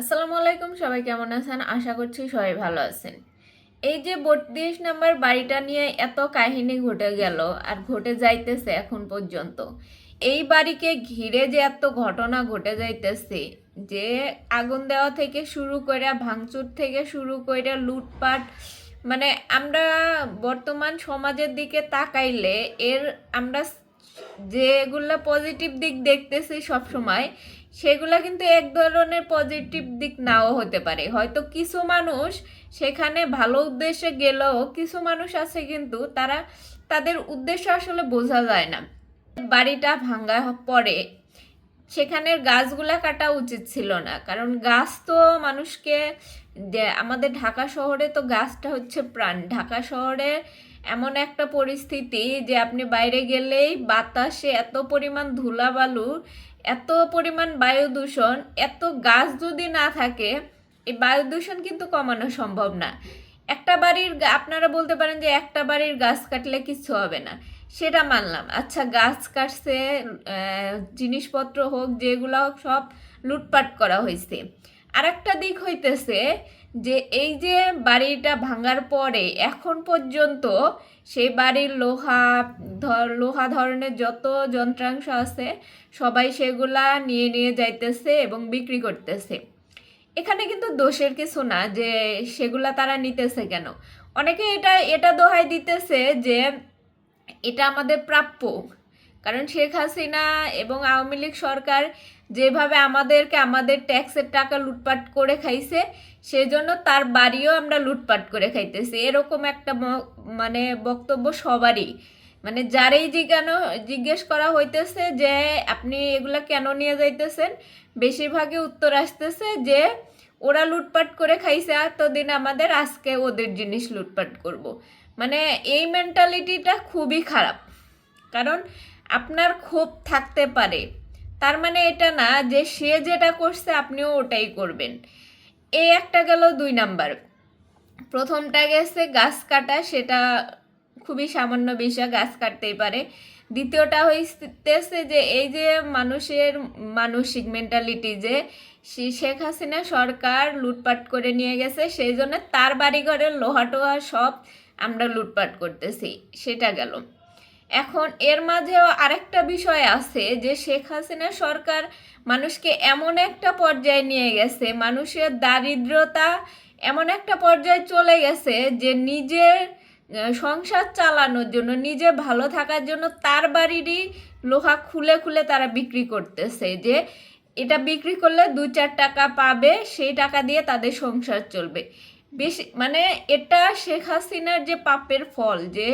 আসসালামু আলাইকুম, সবাই কেমন আছেন? আশা করছি সবাই ভালো আছেন। এই যে বত্রিশ নাম্বার বাড়িটা নিয়ে এত কাহিনী ঘটে গেল আর ঘটে যাইতেছে এখন পর্যন্ত। এই বাড়িকে ঘিরে যে এত ঘটনা ঘটে যাইতেছে, যে আগুন দেওয়া থেকে শুরু করে ভাঙচুর থেকে শুরু করে লুটপাট মানে আমরা বর্তমান সমাজের দিকে তাকাইলে এর আমরা যেগুলো পজিটিভ দিক দেখতেছি সব সময় সেগুলা কিন্তু এক ধরনের পজিটিভ দিক নাও হতে পারে। হয়তো কিছু মানুষ সেখানে ভালো উদ্দেশ্যে গেলেও কিছু মানুষ আছে কিন্তু তারা তাদের উদ্দেশ্য আসলে বোঝা যায় না। বাড়িটা ভাঙ্গা পরে সেখানের গাছগুলা কাটা উচিত ছিল না। কারণ গাছ তো মানুষকে আমাদের ঢাকা শহরে তো গাছটা হচ্ছে প্রাণ। ঢাকা শহরে এমন একটা পরিস্থিতি যে আপনি বাইরে গেলেই বাতাসে এত পরিমাণ ধুলাবালু এত পরিমাণ বায়ু দূষণ এত গাছ যদি না থাকে, এই বায়ু দূষণ কিন্তু কমানো সম্ভব না। একটা বাড়ির আপনারা বলতে পারেন যে একটা বাড়ির গাছ কাটলে কিছু হবে না। সেটা মানলাম। আচ্ছা গাছ কাটছে জিনিসপত্র হোক, যেগুলো হোক, সব লুটপাট করা হয়েছে আরেকটা দিক হইতেছে যে এই যে বাড়িটা ভাঙার পরে এখন পর্যন্ত সেই বাড়ির লোহা, ধর, লোহা ধরনের যত যন্ত্রাংশ আছে, সবাই সেগুলা নিয়ে নিয়ে যাইতেছে এবং বিক্রি করতেছে। এখানে কিন্তু দোষের কিছু না যে সেগুলা তারা নিতেছে কেন? অনেকে এটা এটা দোহাই দিতেছে যে এটা আমাদের প্রাপ্য। কারণ শেখ হাসিনা এবং আওয়ামী লীগ সরকার যেভাবে আমাদেরকে আমাদের ট্যাক্সের টাকা লুটপাট করে খাইছে, সেজন্য তার বাড়িও আমরা লুটপাট করে খাইতেছি। এরকম একটা মানে বক্তব্য সবারই। মানে যারেই জিজ্ঞানো, জিজ্ঞেস করা হইতেছে যে, আপনি এগুলা কেন নিয়ে যাইতেছেন? বেশিরভাগই উত্তর আসতেছে যে, ওরা লুটপাট করে খাইছে, এতদিন আমাদের, আজকে ওদের জিনিস লুটপাট করব। মানে এই মেন্টালিটিটা খুবই খারাপ। কারণ আপনার ক্ষোভ থাকতে পারে। তার মানে এটা না যে সে যেটা করছে আপনিও ওটাই করবেন। এই একটা গেল দুই নাম্বার। প্রথমটা গেছে গাছ কাটা, সেটা খুবই সামান্য বিষয়, গাছ কাটতেই পারে। দ্বিতীয়টা হইতেছে যে এই যে মানুষের মানসিক মেন্টালিটি যে শেখ হাসিনা সরকার লুটপাট করে নিয়ে গেছে, সেই জন্য তার বাড়িঘরের লোহা টোহা সব আমরা লুটপাট করতেছি। সেটা গেল। এখন এর মাঝেও আরেকটা বিষয় আছে যে শেখ হাসিনা সরকার মানুষকে এমন একটা পর্যায়ে নিয়ে গেছে, মানুষের দারিদ্রতা এমন একটা পর্যায়ে চলে গেছে যে নিজের সংসার চালানোর জন্য, নিজে ভালো থাকার জন্য তার বাড়িরই লোহা খুলে খুলে তারা বিক্রি করতেছে যে এটা বিক্রি করলে দু চার টাকা পাবে, সেই টাকা দিয়ে তাদের সংসার চলবে। বেশি মানে এটা শেখ হাসিনার যে পাপের ফল যে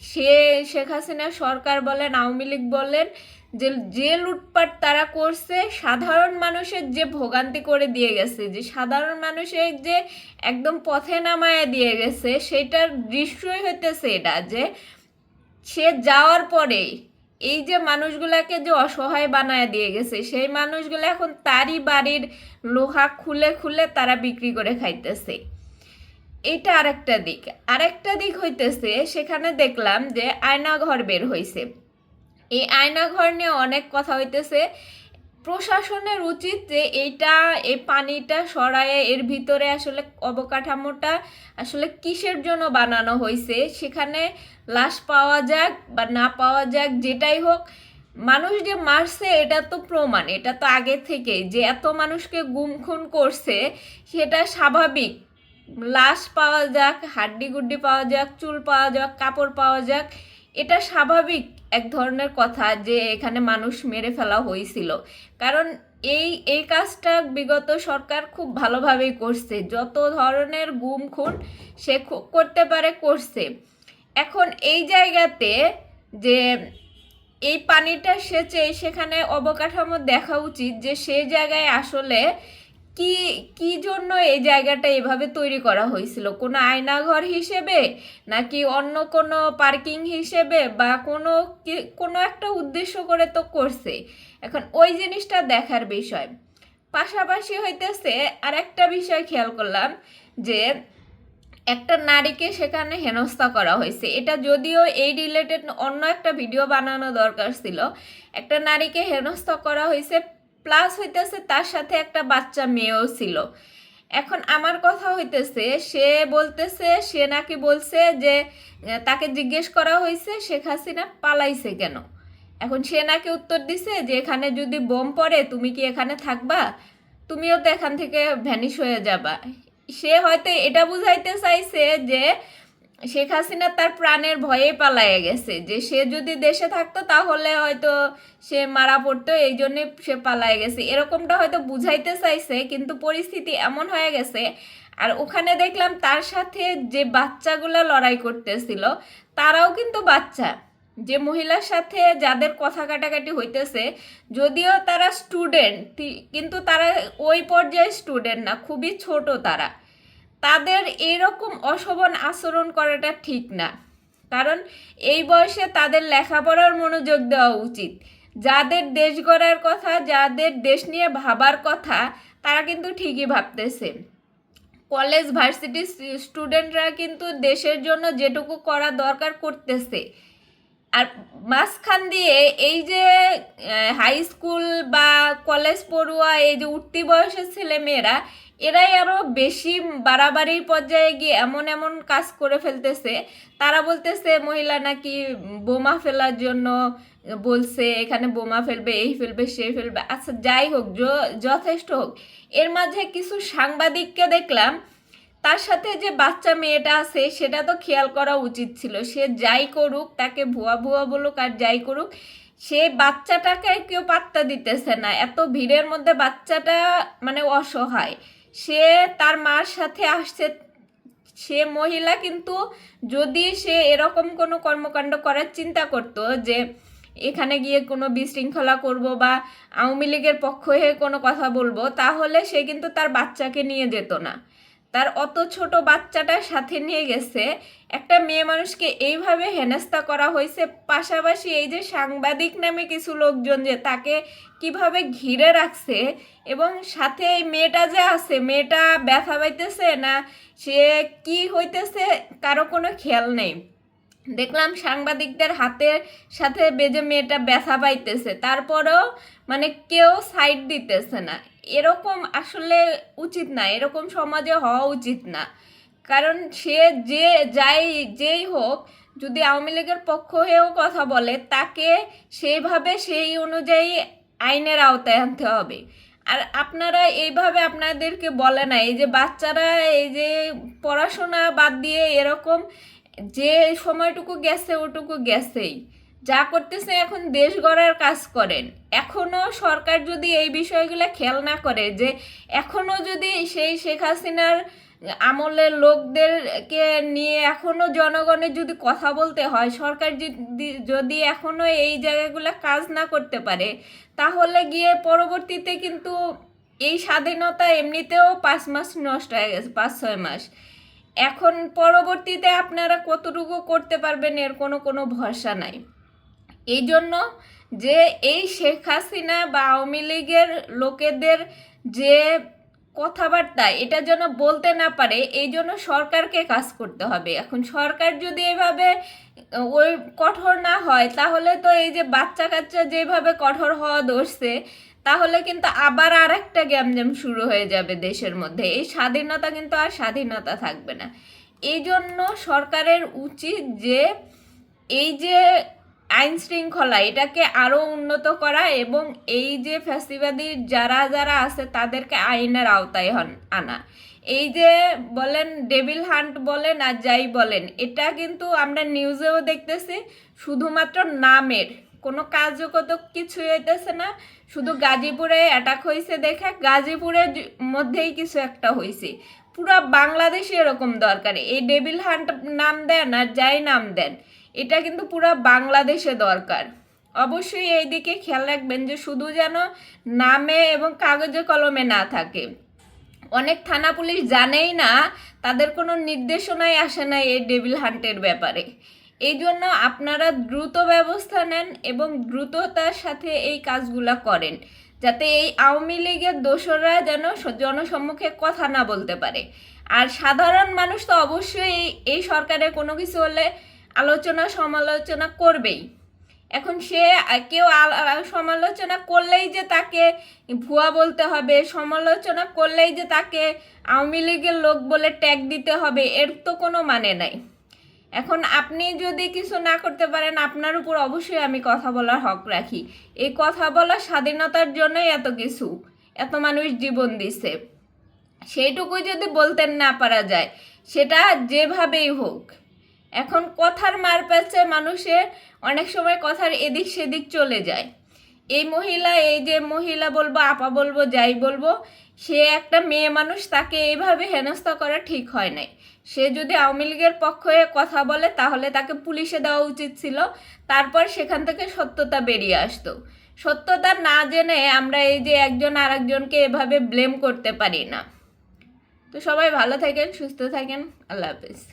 সে শেখ হাসিনা সরকার বলেন, আওয়ামী লীগ বলেন, যে যে লুটপাট তারা করছে, সাধারণ মানুষের যে ভোগান্তি করে দিয়ে গেছে, যে সাধারণ মানুষের যে একদম পথে নামায় দিয়ে গেছে, সেটার দৃশ্যই হইতেছে এটা, যে সে যাওয়ার পরে এই যে মানুষগুলাকে যে অসহায় বানায় দিয়ে গেছে, সেই মানুষগুলো এখন তারই বাড়ির লোহা খুলে খুলে তারা বিক্রি করে খাইতেছে। এটা আরেকটা দিক। আরেকটা দিক হইতেছে, সেখানে দেখলাম যে আয়নাঘর বের হইছে। এই আয়নাঘর নিয়ে অনেক কথা হইতেছে। প্রশাসনের উচিত যে এইটা, এই পানিটা সরায়ে এর ভিতরে আসলে অবকাঠামোটা আসলে কিসের জন্য বানানো হয়েছে সেখানে লাশ পাওয়া যাক বা না পাওয়া যাক, যেটাই হোক। মানুষ যে মারছে, এটা তো প্রমাণ, এটা তো আগে থেকে যে এত মানুষকে গুম খুন করছে, সেটা স্বাভাবিক। লাশ পাওয়া যাক হাড্ডি গুড্ডি পাওয়া যাক, চুল পাওয়া যাক, কাপড় পাওয়া যাক, এটা স্বাভাবিক এক ধরনের কথা যে এখানে মানুষ মেরে ফেলা হয়েছিল। কারণ এই এই কাজটা বিগত সরকার খুব ভালোভাবেই করছে। যত ধরনের গুম খুন সে করতে পারে, করছে। এখন এই জায়গাতে যে এই পানিটা সেচে সেখানে অবকাঠামো দেখা উচিত যে সেই জায়গায় আসলে কি কি জন্য এই জায়গাটা এভাবে তৈরি করা হয়েছিল? কোনো আয়নাঘর হিসেবে নাকি অন্য কোনো পার্কিং হিসেবে বা কোনো কোনো একটা উদ্দেশ্য করে তো করছে? এখন ওই জিনিসটা দেখার বিষয়। পাশাপাশি হইতেছে আর একটা বিষয় খেয়াল করলাম যে একটা নারীকে সেখানে হেনস্থা করা হয়েছে। এটা যদিও এই রিলেটেড অন্য একটা ভিডিও বানানো দরকার ছিল। একটা নারীকে হেনস্থা করা হয়েছে প্লাস হইতেছে তার সাথে একটা বাচ্চা মেয়েও ছিল। এখন আমার কথা হইতেছে, সে বলতেছে, সে নাকি বলছে যে তাকে জিজ্ঞেস করা হয়েছে শেখ হাসিনা পালাইছে কেন? এখন সে নাকি উত্তর দিছে যে, এখানে যদি বোম পড়ে, তুমি কি এখানে থাকবা? তুমিও তো এখান থেকে ভ্যানিশ হয়ে যাবা। সে হয়তো এটা বুঝাইতে চাইছে যে শেখ হাসিনা তার প্রাণের ভয়ে পালায়ে গেছে। যে সে যদি দেশে থাকতো, তাহলে হয়তো সে মারা পড়তো, এই জন্যে সে পালায়ে গেছে। এরকমটা হয়তো বুঝাইতে চাইছে, কিন্তু পরিস্থিতি এমন হয়ে গেছে। আর ওখানে দেখলাম তার সাথে যে বাচ্চাগুলো লড়াই করতেছিল, তারাও কিন্তু বাচ্চা। যে মহিলার সাথে যাদের কথা কাটাকাটি হইতেছে, যদিও তারা স্টুডেন্ট কিন্তু তারা ওই পর্যায়ে স্টুডেন্ট না, খুবই ছোট তারা। তাদের এরকম অশোভন আচরণ করাটা ঠিক না। কারণ এই বয়সে তাদের লেখাপড়ার মনোযোগ দেওয়া উচিত। যাদের দেশ গড়ার কথা, যাদের দেশ নিয়ে ভাবার কথা, তারা কিন্তু ঠিকই ভাবতেছে। কলেজ ভার্সিটি স্টুডেন্টরা কিন্তু দেশের জন্য যেটুকু করা দরকার করতেছে। আর মাঝখান দিয়ে এই যে হাই স্কুল বা কলেজ পড়ুয়া, এই যে উঠতি বয়সের ছেলে মেয়েরা এরাই আরও বেশি বাড়াবাড়ির পর্যায়ে গিয়ে এমন এমন কাজ করে ফেলতেছে। তারা বলতেছে, মহিলা নাকি বোমা ফেলার জন্য বলছে, এখানে বোমা ফেলবে, এই ফেলবে, সে ফেলবে। আচ্ছা যাই হোক যথেষ্ট হোক। এর মাঝে কিছু সাংবাদিককে দেখলাম তার সাথে যে বাচ্চা মেয়েটা আছে, সেটা তো খেয়াল করা উচিত ছিল। সে যাই করুক, তাকে ভুয়া ভুয়া বলুক আর যাই করুক, সে বাচ্চাটাকে কেউ পাত্তা দিতেছে না। এত ভিড়ের মধ্যে বাচ্চাটা মানে অসহায়। সে তার মার সাথে আসছে। সে মহিলা কিন্তু যদি সে এরকম কোনো কর্মকাণ্ড করার চিন্তা করতো যে এখানে গিয়ে কোনো বিশৃঙ্খলা করব বা আওয়ামী লীগের পক্ষ হয়ে কোনো কথা বলব, তাহলে সে কিন্তু তার বাচ্চাকে নিয়ে যেত না। তার অত ছোট বাচ্চাটার সাথে নিয়ে গেছে। একটা মেয়ে মানুষকে এইভাবে হেনস্থা করা হয়েছে। পাশাপাশি এই যে সাংবাদিক নামে কিছু লোকজন যে তাকে কীভাবে ঘিরে রাখছে এবং সাথে এই মেয়েটা যে আছে, মেয়েটা ব্যথা পাইতেছে না, সে কি হইতেছে কারও কোনো খেয়াল নেই। দেখলাম সাংবাদিকদের হাতের সাথে বেজে মেয়েটা ব্যথা পাইতেছে। তারপরেও মানে কেউ সাইড দিতেছে না। এরকম আসলে উচিত না, এরকম সমাজে হওয়া উচিত না। কারণ সে যে যাই, যেই হোক, যদি আওয়ামী লীগের পক্ষ হয়েও কথা বলে, তাকে সেইভাবে সেই অনুযায়ী আইনের আওতায় আনতে হবে। আর আপনারা এইভাবে আপনাদেরকে বলে না, এই যে বাচ্চারা, এই যে পড়াশোনা বাদ দিয়ে এরকম, যে সময়টুকু গেছে, ওটুকু গেছেই। যা করতেছে এখন দেশ গড়ার কাজ করেন। এখনও সরকার যদি এই বিষয়গুলো খেয়াল না করে যে এখনও যদি সেই শেখ হাসিনার আমলের লোকদেরকে নিয়ে এখনও জনগণের যদি কথা বলতে হয়, সরকার যদি- যদি এখনও এই জায়গাগুলো কাজ না করতে পারে, তাহলে গিয়ে পরবর্তীতে কিন্তু এই স্বাধীনতা এমনিতেও পাঁচ মাস নষ্ট হয়ে গেছে, পাঁচ ছয় মাস। এখন পরবর্তীতে আপনারা কতটুকু করতে পারবেন এর কোনো কোনো ভরসা নাই। এই জন্য যে এই শেখ হাসিনা বা আওয়ামী লীগের লোকেদের যে কথাবার্তা, এটা যেন বলতে না পারে এই জন্য সরকারকে কাজ করতে হবে। এখন সরকার যদি এভাবে, ওই কঠোর না হয়, তাহলে তো এই যে বাচ্চা কাচ্চা যেভাবে কঠোর হওয়া ধরছে, তাহলে কিন্তু আবার আর একটা গ্যামজাম শুরু হয়ে যাবে দেশের মধ্যে। এই স্বাধীনতা কিন্তু আর স্বাধীনতা থাকবে না। এই জন্য সরকারের উচিত যে, এই যে আইন শৃঙ্খলা, এটাকে আরও উন্নত করা এবং এই যে ফ্যাসিবাদী যারা যারা আছে তাদেরকে আইনের আওতায় হন, আনা। এই যে বলেন ডেভিল হান্ট বলেন আর যাই বলেন, এটা কিন্তু আমরা নিউজেও দেখতেছি, শুধুমাত্র নামের, কোনো কার্যকত কিছুই হইতেছে না। শুধু গাজীপুরে অ্যাটাক হয়েছে দেখে, গাজীপুরের মধ্যেই কিছু একটা হয়েছে পুরো বাংলাদেশে এরকম দরকার। এই ডেভিল হান্ট নাম দেন আর যাই নাম দেন এটা কিন্তু পুরো বাংলাদেশে দরকার। অবশ্যই এই দিকে খেয়াল রাখবেন যে শুধু যেন নামে এবং কাগজে কলমে না থাকে। অনেক থানা পুলিশ জানেই না, তাদের কোনো নির্দেশনাই আসে না এই ডেভিল হান্টের ব্যাপারে। এই জন্য আপনারা দ্রুত ব্যবস্থা নেন এবং দ্রুততার সাথে এই কাজগুলা করেন, যাতে এই আওয়ামী লীগের দোসররা যেন জনসম্মুখে কথা না বলতে পারে। আর সাধারণ মানুষ তো অবশ্যই এই সরকারের কোনো কিছু হলে আলোচনা সমালোচনা করবেই। এখন সে কেউ সমালোচনা করলেই যে তাকে ভুয়া বলতে হবে, সমালোচনা করলেই যে তাকে আওয়ামী লীগের লোক বলে ট্যাগ দিতে হবে, এর তো কোনো মানে নাই। এখন আপনি যদি কিছু না করতে পারেন, আপনার উপর অবশ্যই আমি কথা বলার হক রাখি। এই কথা বলার স্বাধীনতার জন্যই এত কিছু, এত মানুষ জীবন দিছে। সেইটুকুই যদি বলতেন না পারা যায়, সেটা যেভাবেই হোক। এখন কথার মার পেছে মানুষের অনেক সময় কথার এদিক সেদিক চলে যায়। এই মহিলা, এই যে মহিলা বলব, আপা বলব, যাই বলব, সে একটা মেয়ে মানুষ, তাকে এইভাবে হেনস্থা করা ঠিক হয় নাই। সে যদি আওয়ামী লীগের পক্ষে কথা বলে, তাহলে তাকে পুলিশে দেওয়া উচিত ছিল। তারপর সেখান থেকে সত্যতা বেরিয়ে আসতো। সত্যতা না জেনে আমরা এই যে একজন আরেকজনকে এভাবে ব্লেম করতে পারি না। তো সবাই ভালো থাকেন, সুস্থ থাকেন। আল্লাহ হাফিজ।